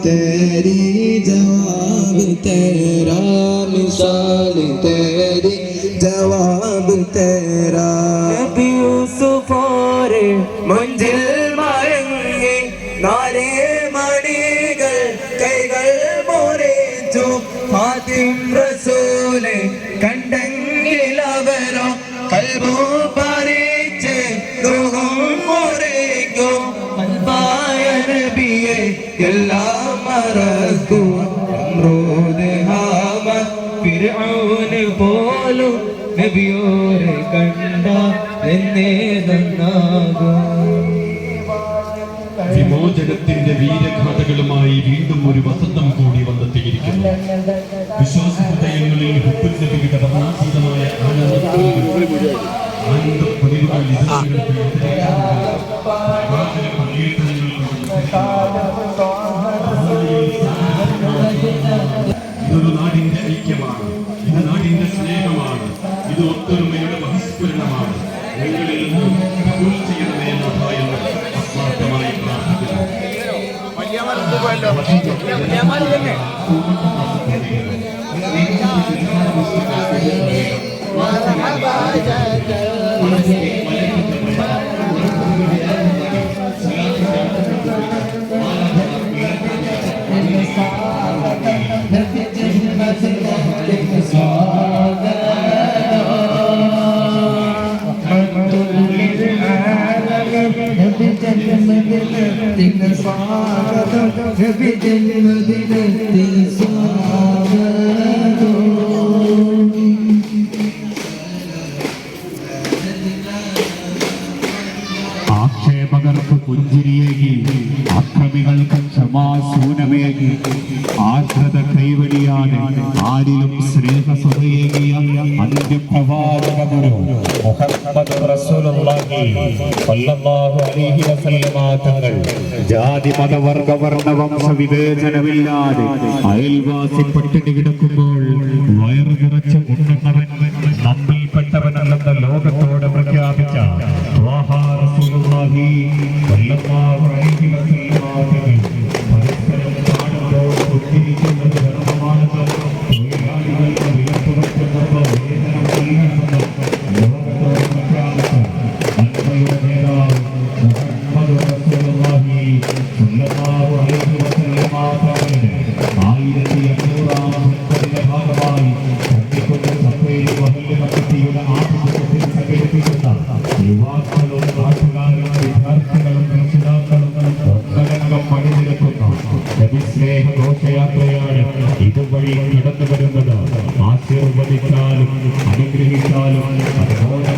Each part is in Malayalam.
तेरी जवाब तेरा मिसाल तेरी जवाब तेरा നബി യൂസുഫോരെ മുഞ്ചിൽ മയങ്ങി നാലേ മണികൾ കൈകൾ മുറിച്ചു ഫാത്തിം റസൂലെ കണ്ടെങ്കിൽ അവരോ കൽബു പറിച്ച് ദുഹും മുറിക്കും അൽബായ നബിയെ എല്ലാം വിമോചനത്തിന്റെ വീരഗാഥകളുമായി വീണ്ടും ഒരു വസന്തം കൂടി വന്നെത്തിയിരിക്കുന്നു. വിശ്വാസ ഹൃദയങ്ങളിൽ ഹുബുൽ കടന്നാതീതമായ ആനന്ദ ഇതൊരു നാടിന്റെ صعب ആക്ഷേപകർക്ക് പുഞ്ചിരിയേകി അക്രമികൾക്ക് ക്ഷമാശൂനമേകി ആർദ്രത കൈവടിയാണ് ആരിലും സ്നേഹസുതയേകിയ അന്ത്യപ്രവാചകഗുരു മുഹമ്മദ് വസല്ലമ തങ്ങൾ ജാതി മതവർഗ വർണ വംശ വിവേചനമില്ലാതെ അയൽവാസി പട്ടിണി കിടക്കുമ്പോൾ വയറു നിറച്ച് ഉണ്ണുന്നവൻ നമ്മിൽപ്പെട്ടവനല്ലെന്ന ലോകത്തോട് സംഘടിപ്പിക്കുന്ന യുവാക്കളും നാട്ടുകാരും വിദ്യാർത്ഥികളും രക്ഷിതാക്കളും ഒന്നടങ്കം പണിനിരക്കുന്ന നബിസ്നേഹ ഘോഷയാത്രയാണ് ഇതുവഴി കടന്നു വരുന്നത് ആശീർവദിച്ചാലും അനുഗ്രഹിച്ചാലും പ്രബോധനങ്ങളുടെ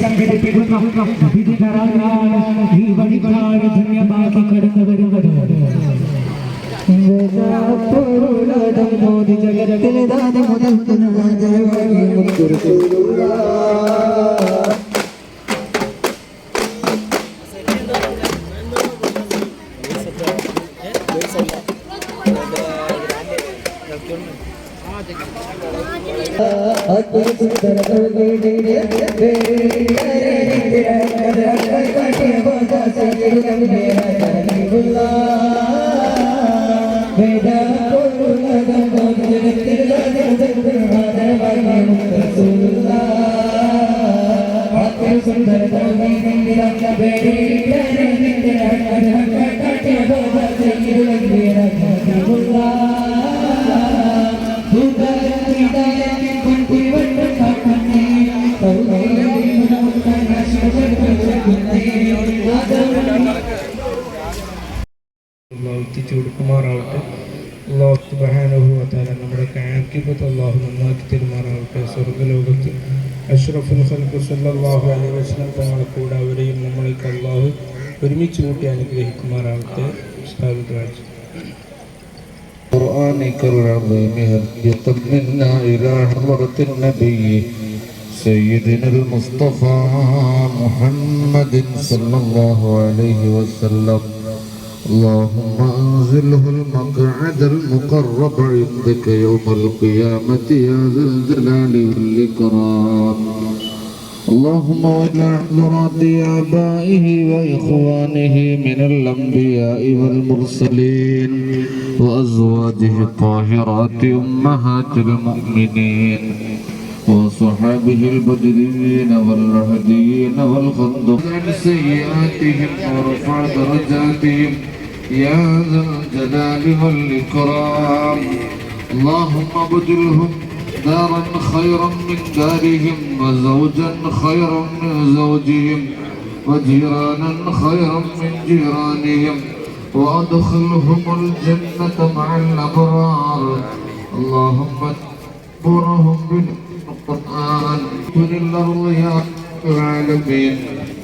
സംഘടിപ്പിക്കുന്ന വിധികരാണ് ഈ വഴികാട് ധന്യമാക്കി കടന്നു വരുന്നത് മോദി ജഗത്തിൽ ദാദ அற்புத അഷ്റഫുൽ ഖൽഖ് സല്ലല്ലാഹു അലൈഹി വസല്ലം തങ്ങളെ കൂടെ അവരെയും നമ്മളേക്ക് അള്ളാഹു ഒരുമിച്ച് കൂട്ടി അനുഗ്രഹിക്കുമാറാവട്ടെ ഉസ്താദ് ദ്വാജ് قرآنك العظيم هدية منا إلى حضرة النبي سيدنا المصطفى محمد صلى الله عليه وسلم اللهم أنزله المقعد المقرب عندك يوم القيامة يا ذا الجلال والإكرام. اللهم وإلى حضرات آبائه وإخوانه من الأنبياء والمرسلين وأزواجه الطاهرات أمهات المؤمنين. وصحابه البدريين والرهديين والخندق. عن سيئاتهم ورفع درجاتهم. يا ذا الجلال والإكرام. اللهم ابدلهم دارا خيرا من دارهم وزوجا خيرا من زوجهم وجيرانا خيرا من جيرانهم. وأدخلهم الجنة مع الأبرار. اللهم اجبرهم بالقرآن وللأرض يا رب العالمين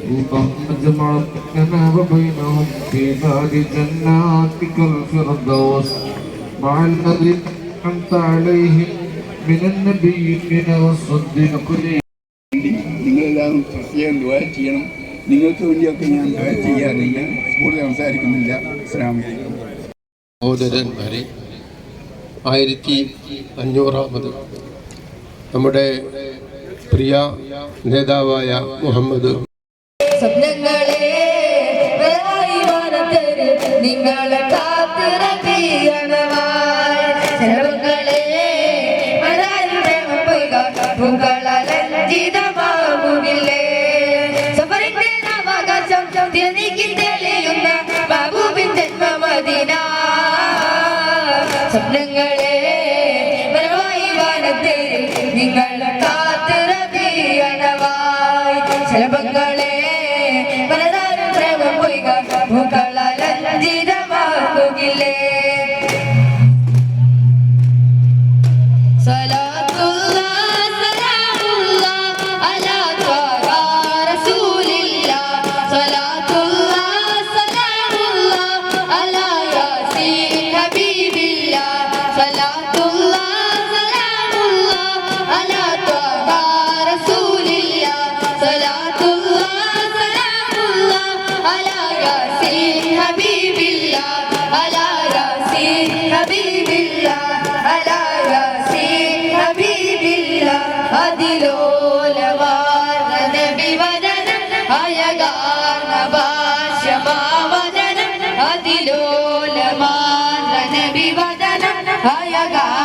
اللهم اجمع بيننا وبينهم في دار جناتك الفردوس مع الذين أنعمت عليهم من النبيين والصديقين നിങ്ങളെല്ലാം പ്രത്യേകം ദ്വാര ചെയ്യണം നിങ്ങൾക്ക് വേണ്ടിയൊക്കെ ഞാൻ ദ്വാര ചെയ്യാറില്ല കൂടുതൽ സംസാരിക്കുന്നില്ല അസ്സാം വലൈക്കും സഹോദരന്മാരെ ആയിരത്തി അഞ്ഞൂറാമത് നമ്മുടെ പ്രിയ നേതാവായ മുഹമ്മദ് സ്വപ്നങ്ങളെ നിങ്ങളെ കാത്തിറക്കിയണവായി ചെലവുകളെ പലതാരം പ്രേമം പൊയ്ക. പൂക്കളലഞ്ചിതമാകുകില്ലേ സ്വലാത്തുല്ലാ लो नमा रजविवदन हयगा